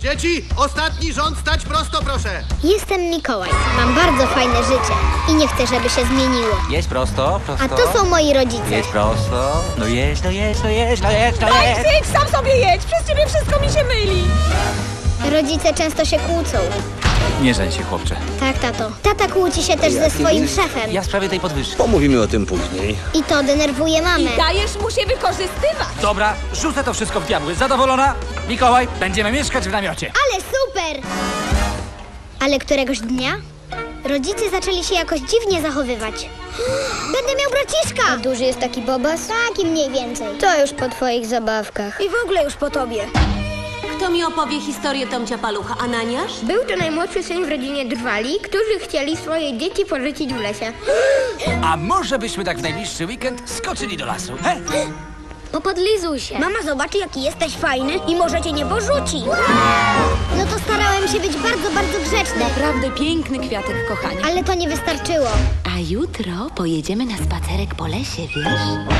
Dzieci, ostatni rząd stać prosto, proszę. Jestem Mikołaj. Mam bardzo fajne życie i nie chcę, żeby się zmieniło. Jedź prosto, prosto. A to są moi rodzice. Jedź prosto. No jedź, no jedź, no jedź, no jedź, no jedź. Jedź, sam sobie jedź, przez ciebie wszystko mi się myli. Rodzice często się kłócą. Nie żeń się, chłopcze. Tak, tato. Tata kłóci się też ze swoim szefem. Ja w sprawie tej podwyżki. Pomówimy o tym później. I to denerwuje mamę. Dajesz mu się wykorzystywać. Dobra, rzucę to wszystko w diabły. Zadowolona? Mikołaj, będziemy mieszkać w namiocie. Ale super! Ale któregoś dnia rodzice zaczęli się jakoś dziwnie zachowywać. Będę miał braciszka! A duży jest taki bobas? Taki mniej więcej. To już po twoich zabawkach. I w ogóle już po tobie. Kto mi opowie historię Tomcia Palucha? Ananiasz? Był to najmłodszy syn w rodzinie Drwali, którzy chcieli swoje dzieci porzucić w lesie. A może byśmy tak w najbliższy weekend skoczyli do lasu? He? Popodlizuj się. Mama zobaczy, jaki jesteś fajny i może cię nie porzuci. No to starałem się być bardzo, bardzo grzeczny. Naprawdę piękny kwiatek, kochanie. Ale to nie wystarczyło. A jutro pojedziemy na spacerek po lesie, wiesz?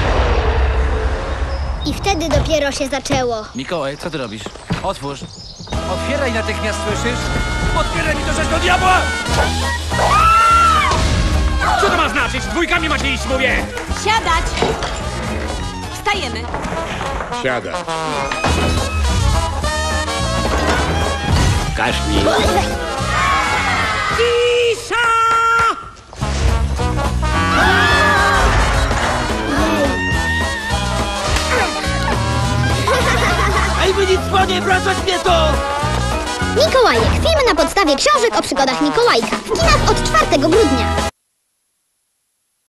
I wtedy dopiero się zaczęło. Mikołaj, co ty robisz? Otwórz. Otwieraj natychmiast, słyszysz? Otwieraj mi to rzecz do diabła! Co to ma znaczyć? Dwójkami macie iść, mówię! Siadać! Wstajemy. Siada. Kaszli. Panie, wracać mnie to! Mikołajek. Film na podstawie książek o przygodach Mikołajka. W kinach od 4 grudnia.